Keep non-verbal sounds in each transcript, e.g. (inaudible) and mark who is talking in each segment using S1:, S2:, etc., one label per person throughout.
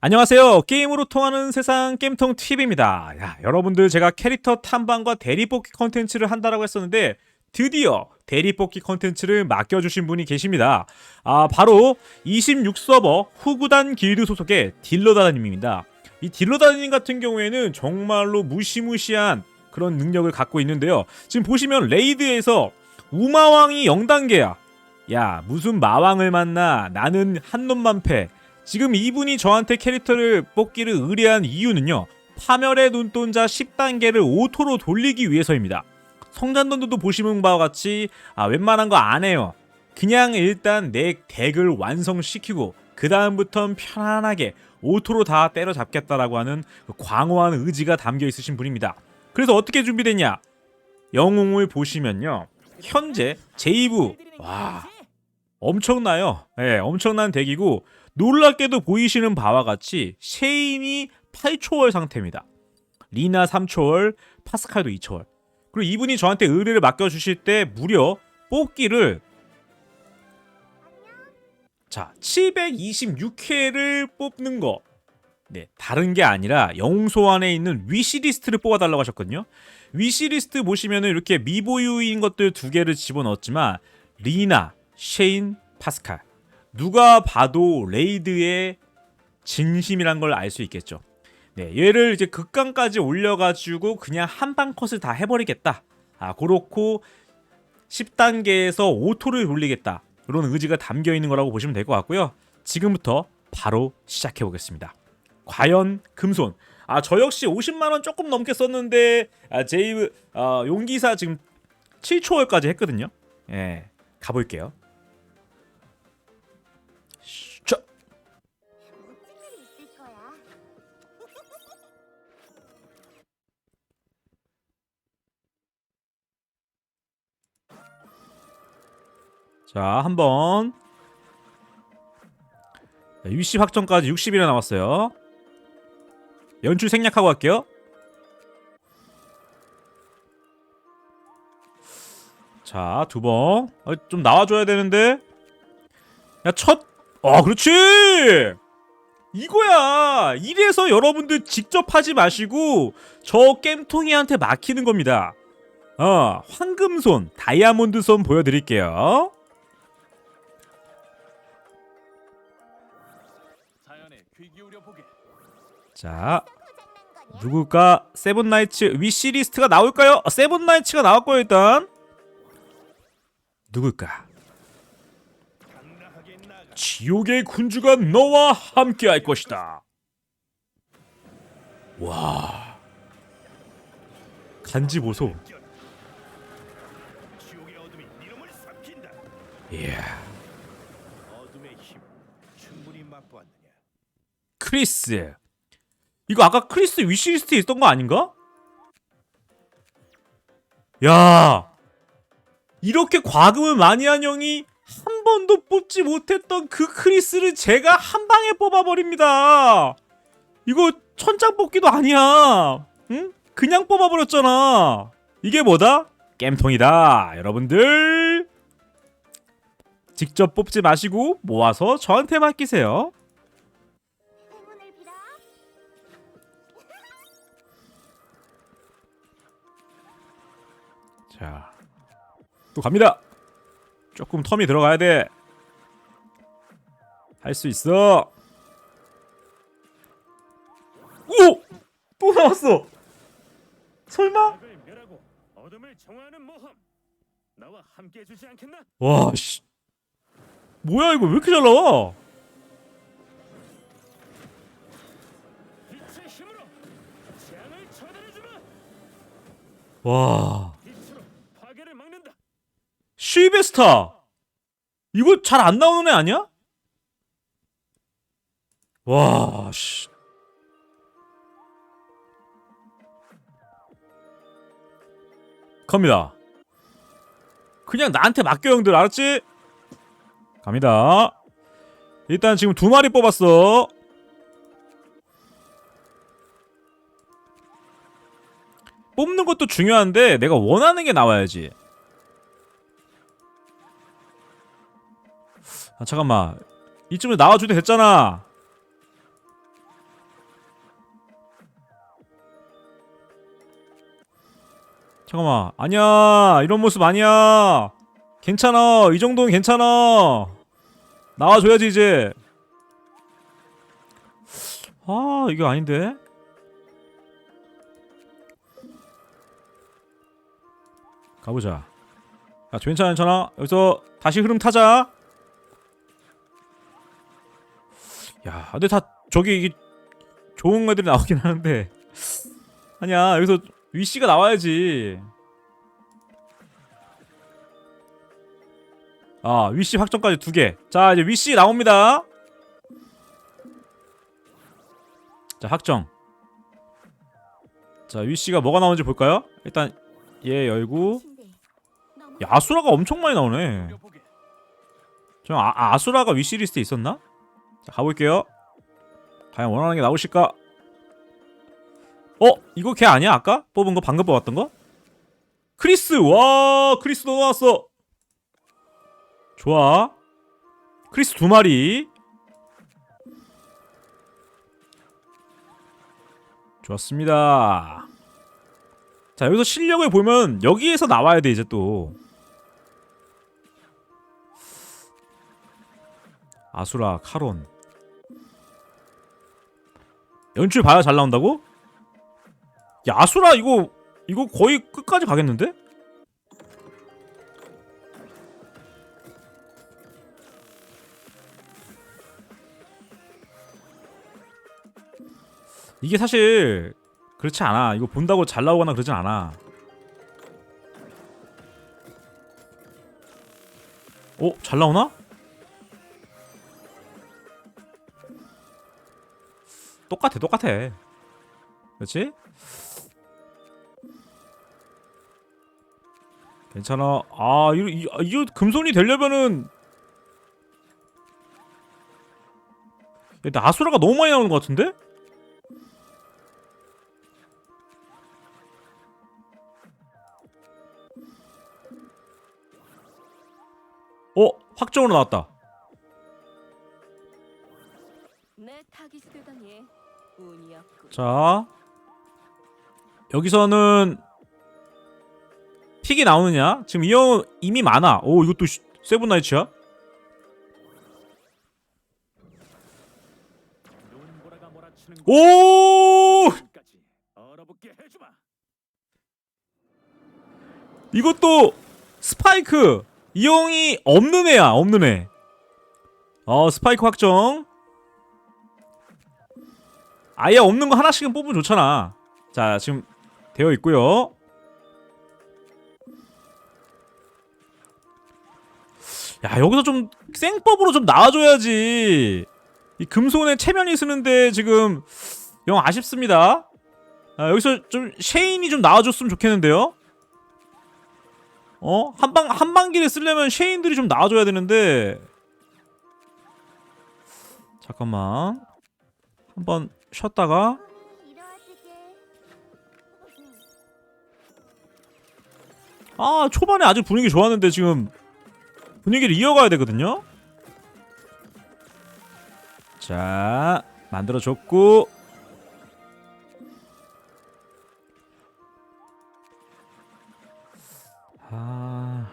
S1: 안녕하세요. 게임으로 통하는 세상 게임통 TV입니다. 야, 여러분들 제가 캐릭터 탐방과 대리 뽑기 컨텐츠를 한다라고 했었는데 드디어 대리 뽑기 컨텐츠를 맡겨주신 분이 계십니다. 아, 바로 26서버 후구단 길드 소속의 딜러다님입니다. 이 딜러다님 같은 경우에는 정말로 무시무시한 그런 능력을 갖고 있는데요. 지금 보시면 레이드에서 우마왕이 0단계야. 야, 무슨 마왕을 만나 나는 한 놈만 패. 지금 이분이 저한테 캐릭터를 뽑기를 의뢰한 이유는요. 파멸의 눈동자 10단계를 오토로 돌리기 위해서입니다. 성장돈도 보시는 바와 같이 아, 웬만한 거 안 해요. 그냥 일단 내 덱을 완성시키고 그 다음부턴 편안하게 오토로 다 때려잡겠다라고 하는 그 광호한 의지가 담겨 있으신 분입니다. 그래서 어떻게 준비됐냐? 영웅을 보시면요. 현재 제이브 와 엄청나요. 예, 엄청난 덱이고 놀랍게도 보이시는 바와 같이 쉐인이 8초월 상태입니다. 리나 3초월, 파스칼도 2초월. 그리고 이분이 저한테 의뢰를 맡겨주실 때 무려 뽑기를 자 726회를 뽑는 거. 네, 다른 게 아니라 영웅 소환에 있는 위시리스트를 뽑아달라고 하셨거든요. 위시리스트 보시면은 이렇게 미보유인 것들 두 개를 집어넣었지만 리나, 쉐인, 파스칼 누가 봐도 레이드의 진심이란 걸 알 수 있겠죠. 네, 얘를 이제 극강까지 올려가지고 그냥 한방 컷을 다 해버리겠다. 아, 그렇고 10단계에서 오토를 돌리겠다. 이런 의지가 담겨 있는 거라고 보시면 될 것 같고요. 지금부터 바로 시작해 보겠습니다. 과연 금손. 아, 저 역시 50만 원 조금 넘게 썼는데 아, 제이브 아, 용기사 지금 7초월까지 했거든요. 예, 가 볼게요. 자, 한번 자, UC 확정까지 60이나 남았어요. 연출 생략하고 갈게요. 자, 두 번. 아, 좀 나와줘야 되는데. 야, 첫. 아, 그렇지! 이거야! 이래서 여러분들 직접 하지 마시고, 저 겜통이한테 막히는 겁니다. 어, 황금손, 다이아몬드손 보여드릴게요.
S2: 자,
S1: 누굴까? 세븐나이츠 위시리스트가 나올까요? 어, 세븐나이츠가 나왔고요 일단. 누굴까? 지옥의 군주가 너와 함께할 것이다. 와, 간지 보소.
S2: 맛보았느냐?
S1: 크리스. 이거 아까 크리스 위시리스트에 있던 거 아닌가? 야, 이렇게 과금을 많이 한 형이 한 번도 뽑지 못했던 그 크리스를 제가 한 방에 뽑아버립니다. 이거 천장 뽑기도 아니야. 응? 그냥 뽑아버렸잖아. 이게 뭐다? 겜통이다. 여러분들. 직접 뽑지 마시고 모아서 저한테 맡기세요. 자, 또 갑니다. 조금 텀이 들어가야 돼. 할 수 있어. 오! 또 나왔어. 설마?
S2: 와,
S1: 씨. 뭐야 이거 왜 이렇게 잘 나와? 와,
S2: 빛으로 파괴를 막는다.
S1: 슈이베스타. 이거 잘 안 나오는 애 아니야? 와, 씨. 갑니다. 그냥 나한테 맡겨 형들 알았지? 갑니다. 일단 지금 두 마리 뽑았어. 뽑는 것도 중요한데 내가 원하는 게 나와야지. 아 잠깐만. 이쯤에 나와주도 됐잖아. 잠깐만. 아니야. 이런 모습 아니야. 괜찮아. 이 정도는 괜찮아. 나와줘야지 이제. 아 이거 아닌데? 가보자. 아, 괜찮아 괜찮아. 여기서 다시 흐름 타자. 야 근데 다 저기 이게 좋은 애들이 나오긴 하는데 아니야 여기서 위씨가 나와야지 아 위씨 확정까지 두 개 자 이제 위씨 나옵니다 자 확정 자 위씨가 뭐가 나오는지 볼까요? 일단 얘 열고
S3: 근데 너무
S1: 야 아수라가 엄청 많이 나오네. 저 아, 아, 아수라가 위시 리스트에 있었나? 자 가볼게요 과연 원하는 게 나오실까? 어? 이거 걔 아니야 아까? 뽑은 거 방금 뽑았던 거? 크리스! 와 크리스도 나왔어 좋아 크리스 두 마리 좋았습니다 자 여기서 실력을 보면 여기에서 나와야 돼 이제 또 아수라 카론 연출 봐야 잘 나온다고? 야 아수라 이거 이거 거의 끝까지 가겠는데? 이게 사실 그렇지 않아 이거 본다고 잘 나오거나 그러진 않아 어? 잘 나오나? 똑같아 똑같아 그렇지? 괜찮아 아 이거 이- 아, 이거 금손이 되려면은 근데 아수라가 너무 많이 나오는 것 같은데? 어? 확정으로 나왔다 자 여기서는 픽이 나오느냐? 지금 이 형 이미 많아. 오 이것도 시- 세븐나이츠야? 오. 이것도 스파이크 이 형이 없는 애야 없는 애. 어 스파이크 확정. 아예 없는 거 하나씩은 뽑으면 좋잖아. 자 지금 되어 있고요. 야 여기서 좀 생법으로 좀 나와줘야지. 이 금손에 체면이 쓰는데 지금 영 아쉽습니다. 아, 여기서 좀 쉐인이 좀 나와줬으면 좋겠는데요. 어 한방 한방기를 쓰려면 쉐인들이 좀 나와줘야 되는데. 잠깐만 한번 쉬었다가 아 초반에 아주 분위기 좋았는데 지금 분위기를 이어가야 되거든요. 자 만들어줬고 아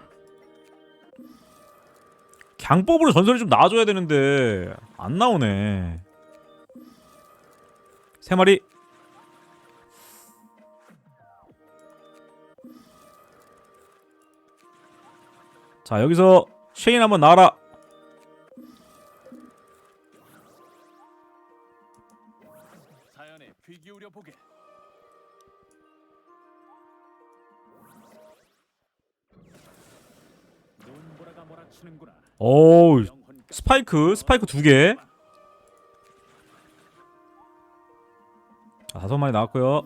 S1: 강법으로 전설이 좀 나와줘야 되는데 안 나오네. 세 마리. 자 여기서 쉐인 한번 나와라.
S2: 영혼까지
S1: 스파이크 스파이크 두 개 자 다섯 마리 나왔고요.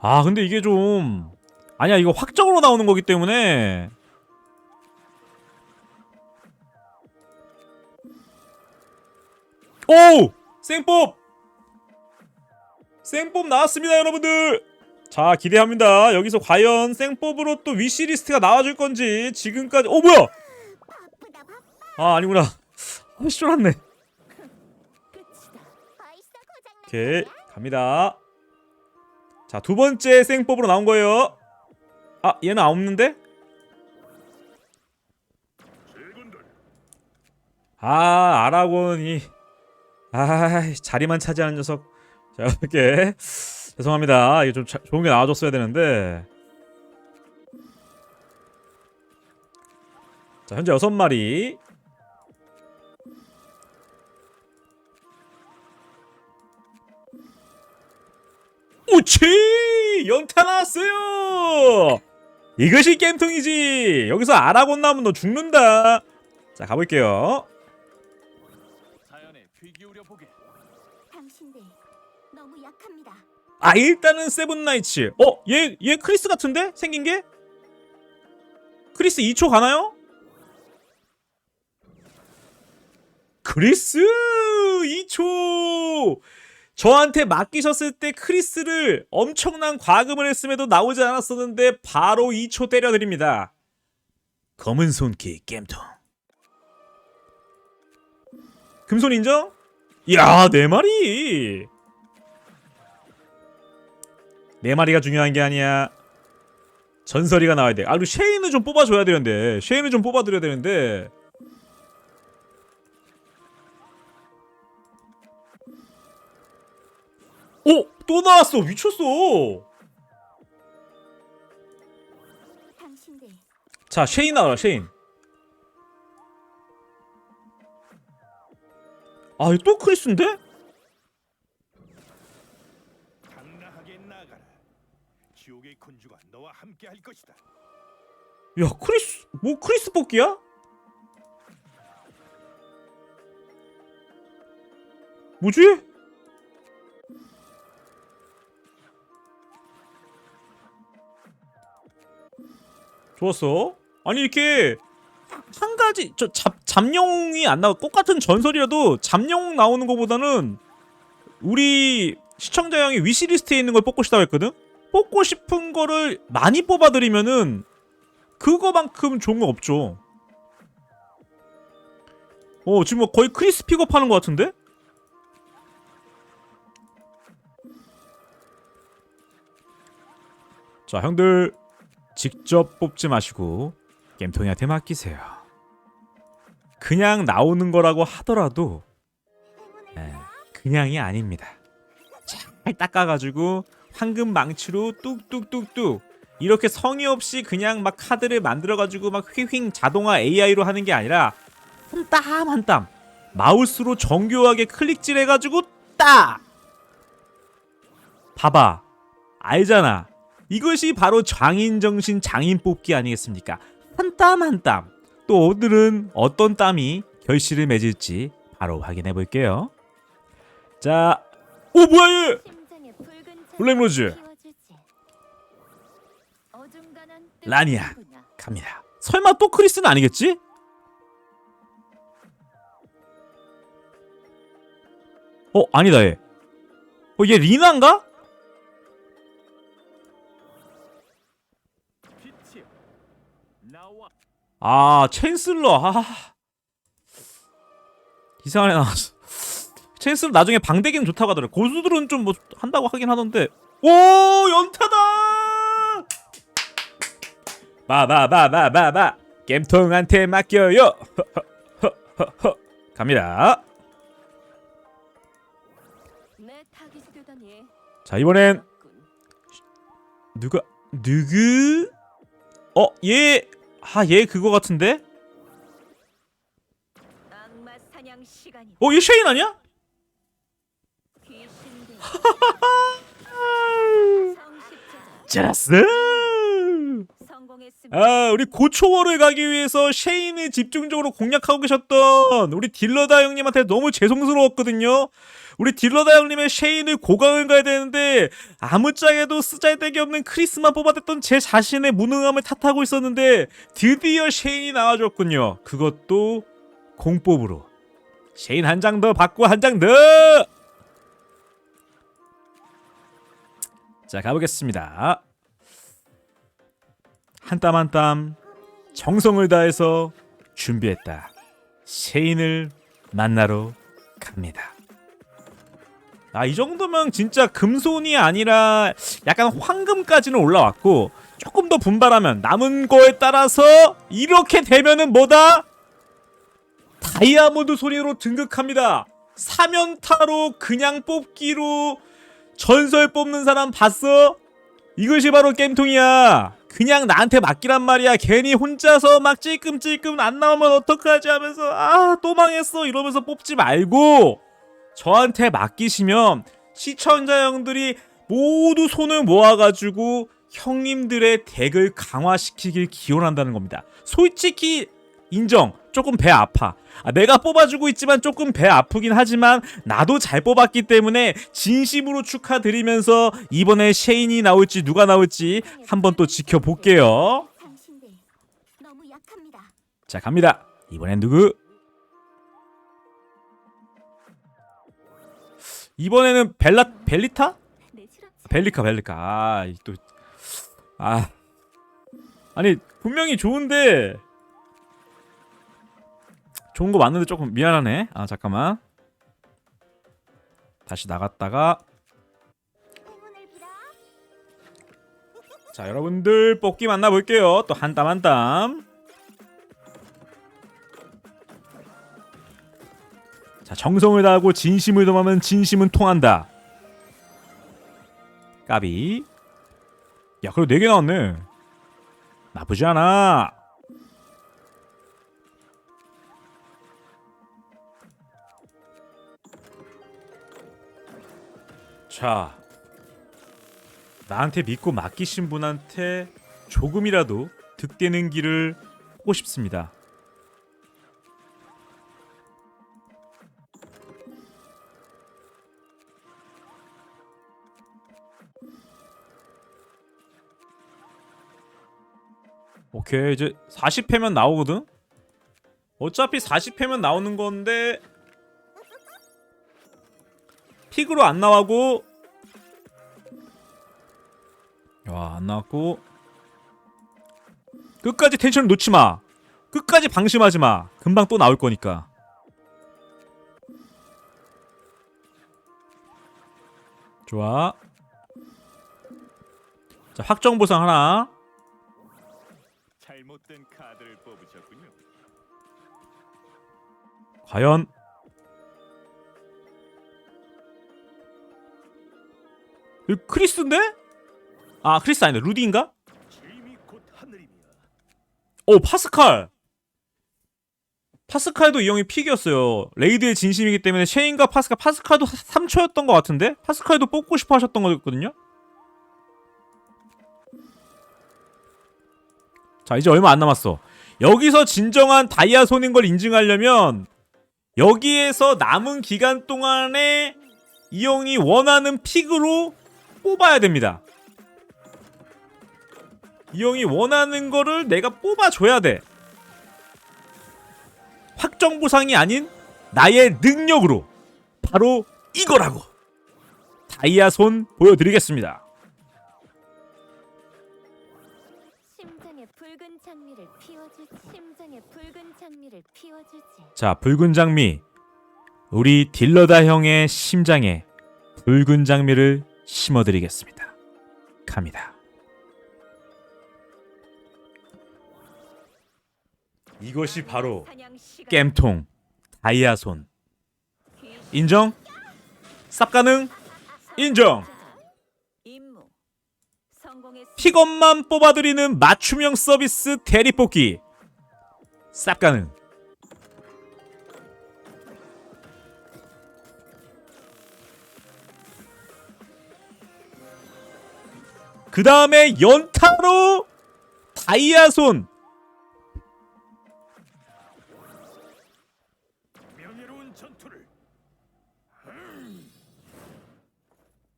S1: 아 근데 이게 좀 아니야 이거 확정으로 나오는 거기 때문에. 오! 생뽑! 생뽑 나왔습니다 여러분들! 자 기대합니다. 여기서 과연 생뽑으로 또 위시리스트가 나와줄 건지 지금까지 어 뭐야! 아 아니구나. 아 쫄았네 오케이 갑니다 자, 두 번째 생법으로 나온 거예요. 아, 얘는 없는데?
S2: 제군들
S1: 아, 아라곤이 아, 자리만 차지하는 녀석. 자, 이렇게 죄송합니다. 이게 좀 자- 좋은 게 나와줬어야 되는데. 자, 현재 여섯 마리. 우치! 연타 나왔어요! 이것이 겜통이지! 여기서 아라곤 나오면 너 죽는다! 자, 가볼게요. 아 일단은 세븐나이츠 어? 얘, 얘 크리스 같은데? 생긴 게? 크리스 2초 가나요? 크리스 2초 저한테 맡기셨을 때 크리스를 엄청난 과금을 했음에도 나오지 않았었는데 바로 2초 때려드립니다 검은 손키 겜통 금손 인정? 네 마리 네 마리가 중요한 게 아니야. 전설이가 나와야 돼. 아 그리고 쉐인을 좀 뽑아줘야 되는데 쉐인을 좀 뽑아드려야 되는데. 오! 또 나왔어! 미쳤어! 자 쉐인 나와라 쉐인. 아 이거 또 크리스인데?
S2: 강나하게 나가라 지옥의 군주가 너와 함께 할 것이다
S1: 야 크리스 뭐 크리스 뽑기야? 뭐지? 좋았어. 아니 이렇게 한 가지 저 잡, 잡룡이 안 나와 똑 같은 전설이라도 잡룡 나오는 것보다는 우리 시청자 형이 위시리스트에 있는 걸 뽑고 싶다고 했거든. 뽑고 싶은 거를 많이 뽑아드리면은 그거만큼 좋은 거 없죠. 어 지금 뭐 거의 크리스 픽업 하는 것 같은데? 자 형들 직접 뽑지 마시고 겜통이한테 맡기세요. 그냥 나오는 거라고 하더라도 에, 그냥이 아닙니다. 잘 닦아가지고 황금 망치로 뚝뚝뚝뚝 이렇게 성의 없이 그냥 막 카드를 만들어가지고 막 휘휘 자동화 AI로 하는 게 아니라 한땀 한 땀 마우스로 정교하게 클릭질 해가지고 딱 봐봐 알잖아 이것이 바로 장인 정신 장인 뽑기 아니겠습니까 한 땀 한 땀 또 오늘은 어떤 땀이 결실을 맺을지 바로 확인해 볼게요 자 오 뭐야 얘 블랙로즈. 라니아. 갑니다. 설마 또 크리스는 아니겠지? 어 아니다 얘. 어얘 리나인가? 아 챈슬러 아 이상한 애 나왔어. 챈슬러 나중에 방대기는 좋다고 하더래. 고수들은 좀 뭐 한다고 하긴 하던데. 오 연타다. 바바바바바바 겜통한테 맡겨요. 허허허허 갑니다. 자 이번엔
S4: 고맙군.
S1: 누가 누구? 어, 얘, 아, 얘 그거 같은데? 어, 얘 쉐인 아니야?
S4: 성공했습니다.
S1: 아, 우리 고초월을 가기 위해서 쉐인을 집중적으로 공략하고 계셨던 우리 딜러다 형님한테 너무 죄송스러웠거든요. 우리 딜러다 형님의 쉐인을 고강을 가야 되는데 아무짝에도 쓰잘데기 없는 크리스만 뽑아댔던 제 자신의 무능함을 탓하고 있었는데 드디어 쉐인이 나와줬군요. 그것도 공법으로. 쉐인 한 장 더 받고 한 장 더. 자 가보겠습니다. 한 땀 한 땀 정성을 다해서 준비했다. 쉐인을 만나러 갑니다. 아, 이 정도면 진짜 금손이 아니라 약간 황금까지는 올라왔고 조금 더 분발하면 남은 거에 따라서 이렇게 되면은 뭐다? 다이아몬드 소리로 등극합니다. 사면타로 그냥 뽑기로 전설 뽑는 사람 봤어? 이것이 바로 겜통이야. 그냥 나한테 맡기란 말이야. 괜히 혼자서 막 찔끔찔끔 안 나오면 어떡하지 하면서 아 또 망했어 이러면서 뽑지 말고 저한테 맡기시면 시청자 형들이 모두 손을 모아가지고 형님들의 덱을 강화시키길 기원한다는 겁니다. 솔직히 인정. 조금 배 아파. 아, 내가 뽑아주고 있지만 조금 배 아프긴 하지만 나도 잘 뽑았기 때문에 진심으로 축하드리면서 이번에 셰인이 나올지 누가 나올지 한번 또 지켜볼게요. 자 갑니다. 이번엔 누구? 이번에는 벨라 벨리타?
S3: 내 실험체
S1: 벨리카 벨리카. 아 또 아. 아니 분명히 좋은데 좋은 거 맞는데 조금 미안하네. 아 잠깐만. 다시 나갔다가. 자 여러분들 뽑기 만나 볼게요. 또 한 땀 한 땀 자 정성을 다하고 진심을 담으면 진심은 통한다. 까비. 야 그래도 4개 나왔네. 나쁘지 않아. 자 나한테 믿고 맡기신 분한테 조금이라도 득되는 길을 하고 싶습니다. 오케이 이제 40회면 나오거든. 어차피 40회면 나오는 건데 픽으로 안 나와고 와, 안 나왔고. 끝까지 텐션을 놓지 마. 끝까지 방심하지 마. 금방 또 나올 거니까. 좋아. 자, 확정 보상 하나.
S2: 잘못된 카드를 뽑으셨군요.
S1: 과연 크리스인데? 아, 크리스 아니다. 루디인가? 곧오 파스칼 파스칼도 이 형이 픽이었어요 레이드의 진심이기 때문에 쉐인과 파스칼 파스칼도 3초였던 것 같은데 파스칼도 뽑고 싶어 하셨던 거였거든요 자 이제 얼마 안 남았어 여기서 진정한 다이아 손인 걸 인증하려면 여기에서 남은 기간 동안에 이 형이 원하는 픽으로 뽑아야 됩니다 이 형이 원하는 거를 내가 뽑아줘야 돼. 확정 보상이 아닌 나의 능력으로 바로 이거라고. 다이아 손 보여드리겠습니다. 자, 붉은 장미. 우리 딜러다 형의 심장에 붉은 장미를 심어드리겠습니다. 갑니다. 이것이 바로
S4: 사냥 시간.
S1: 겜통 다이아 손. 인정? 쌉 가능? 인정. 픽업만 뽑아드리는 맞춤형 서비스 대리 뽑기 쌉 가능 그 다음에 연타로 다이아손
S2: 명예로운 전투를. 음.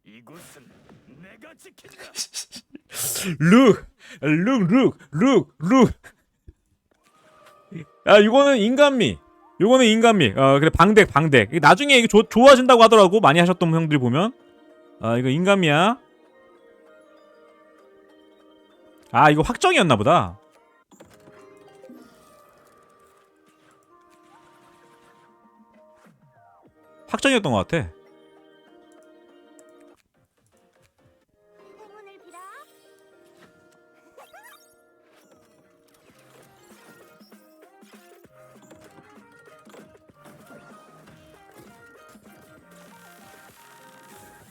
S2: 이곳은 내가 지킨다. (laughs)
S1: 룩, 룩, 룩, 룩, 룩. 아, 이거는 인간미. 요거는 인간미. 어, 그래 방덱. 이게 나중에 이게 조, 좋아진다고 하더라고. 많이 하셨던 형들이 보면. 아, 이거 인간미야. 아, 이거 확정이었나 보다. 확정이었던 것 같아.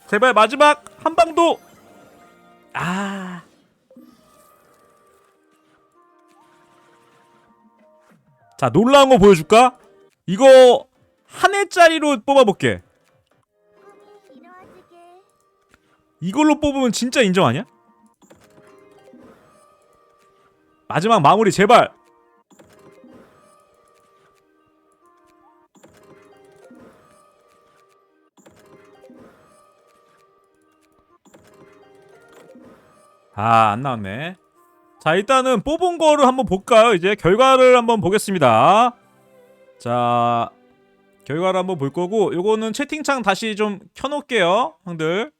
S1: 제발 마지막 한 방도 아 자, 놀라운 거 보여줄까? 이거 한 해짜리로 뽑아볼게. 이걸로 뽑으면 진짜 인정 아니야? 마지막 마무리 제발. 아, 안 나왔네. 자, 일단은 뽑은 거를 한번 볼까요? 이제 결과를 한번 보겠습니다. 자, 결과를 한번 볼 거고 요거는 채팅창 다시 좀 켜놓을게요, 형들.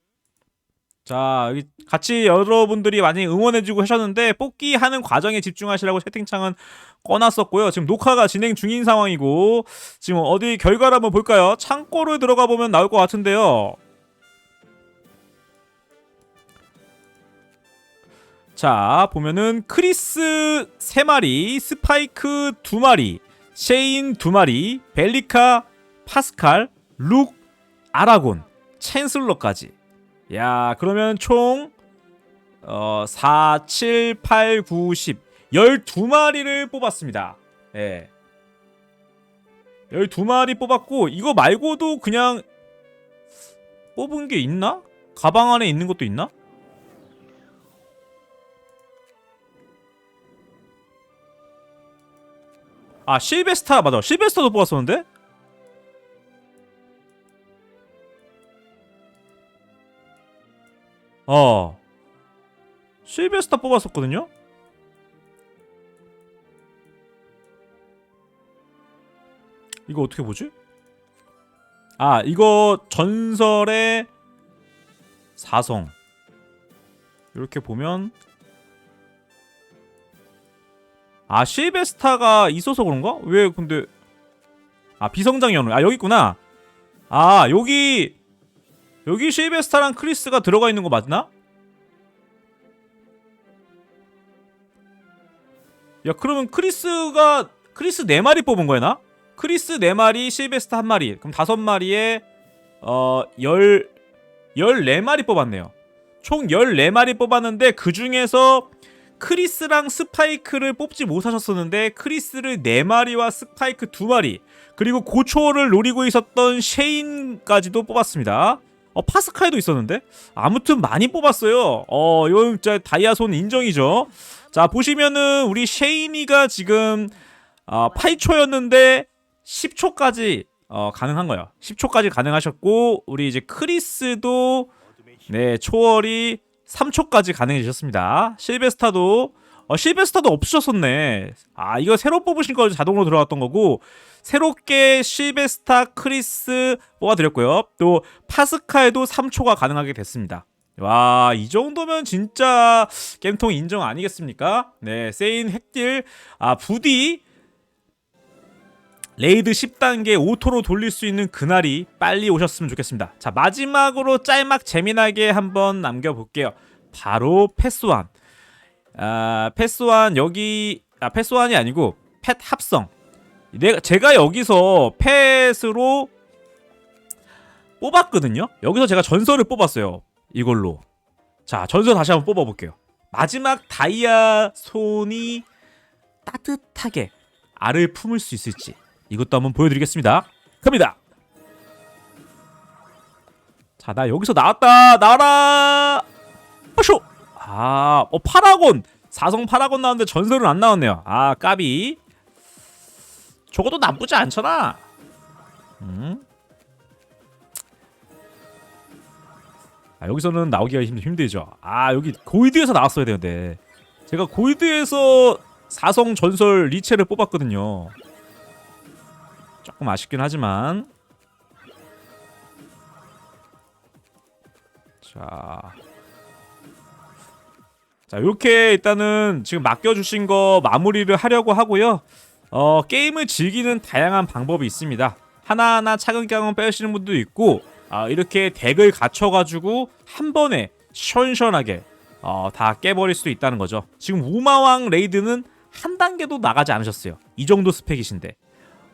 S1: 자, 같이 여러분들이 많이 응원해주고 하셨는데 뽑기 하는 과정에 집중하시라고 채팅창은 꺼놨었고요. 지금 녹화가 진행 중인 상황이고 지금 어디 결과를 한번 볼까요? 창고를 들어가 보면 나올 것 같은데요. 자, 보면은 크리스 3마리, 스파이크 2마리, 셰인 2마리, 벨리카, 파스칼, 룩, 아라곤, 챈슬러까지. 야, 그러면 총 어, 4, 7, 8, 9, 10 12마리를 뽑았습니다. 예. 12마리 뽑았고 이거 말고도 그냥 뽑은 게 있나? 가방 안에 있는 것도 있나? 아 실베스타 맞아. 실베스타도 뽑았었는데? 어. 실베스타 뽑았었거든요? 이거 어떻게 보지? 아 이거 전설의 사성. 이렇게 보면 아 실베스타가 있어서 그런가? 왜 근데 아 비성장 연우 아 여기 있구나 아 여기 여기 실베스타랑 크리스가 들어가 있는 거 맞나? 야 그러면 크리스가 크리스 4마리 뽑은 거야 나? 크리스 4마리 실베스타 1마리 그럼 5마리에 어10 14마리 뽑았네요 총 14마리 뽑았는데 그 중에서 크리스랑 스파이크를 뽑지 못하셨었는데 크리스를 4마리와 스파이크 2마리 그리고 고초를 노리고 있었던 셰인까지도 뽑았습니다. 어 파스칼도 있었는데? 아무튼 많이 뽑았어요. 어 이건 진짜 다이아손 인정이죠. 자 보시면은 우리 셰인이가 지금 어, 8초였는데 10초까지 어, 가능한 거예요. 10초까지 가능하셨고 우리 이제 크리스도 네 초월이 3초까지 가능해지셨습니다. 실베스타도 어, 실베스타도 없으셨었네. 아 이거 새로 뽑으신 거 자동으로 들어갔던 거고 새롭게 실베스타 크리스 뽑아드렸고요. 또 파스칼도 3초가 가능하게 됐습니다. 와, 이 정도면 진짜 겜통 인정 아니겠습니까? 네, 세인 핵딜, 아, 부디, 레이드 10단계 오토로 돌릴 수 있는 그날이 빨리 오셨으면 좋겠습니다. 자, 마지막으로 짤막 재미나게 한번 남겨볼게요. 바로 패스완. 아, 패스완 여기, 아, 패스완이 아니고 펫 합성. 내가, 제가 여기서 펫으로 뽑았거든요? 여기서 제가 전설을 뽑았어요. 이걸로. 자, 전설 다시 한번 뽑아볼게요. 마지막 다이아 손이 따뜻하게 알을 품을 수 있을지 이것도 한번 보여드리겠습니다. 갑니다. 자, 나 여기서 나왔다. 나와라. 빠쇼. 아, 어 파라곤. 사성 파라곤 나왔는데 전설은 안 나왔네요. 아, 까비. 저것도 나쁘지 않잖아. 음. 아, 여기서는 나오기가 힘, 힘들죠. 아, 여기 골드에서 나왔어야 되는데. 제가 골드에서 사성 전설 리체를 뽑았거든요. 조금 아쉽긴 하지만. 자. 자, 이렇게 일단은 지금 맡겨주신 거 마무리를 하려고 하고요. 어, 게임을 즐기는 다양한 방법이 있습니다. 하나하나 차근차근 빼시는 분도 있고, 아, 이렇게 덱을 갖춰가지고 한 번에 시원시원하게 어, 다 깨버릴 수도 있다는 거죠. 지금 우마왕 레이드는 한 단계도 나가지 않으셨어요. 이 정도 스펙이신데.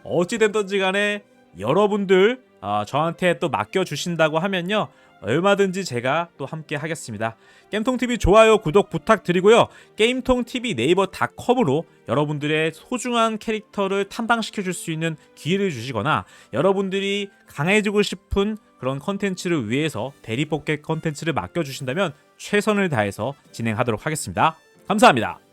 S1: 어찌됐든지 간에 여러분들 어, 저한테 또 맡겨주신다고 하면요. 얼마든지 제가 또 함께 하겠습니다. 겜통TV 좋아요, 구독 부탁드리고요. 게임통TV 네이버 닷컴으로 여러분들의 소중한 캐릭터를 탐방시켜 줄 수 있는 기회를 주시거나 여러분들이 강해지고 싶은 그런 컨텐츠를 위해서 대리포켓 컨텐츠를 맡겨주신다면 최선을 다해서 진행하도록 하겠습니다. 감사합니다.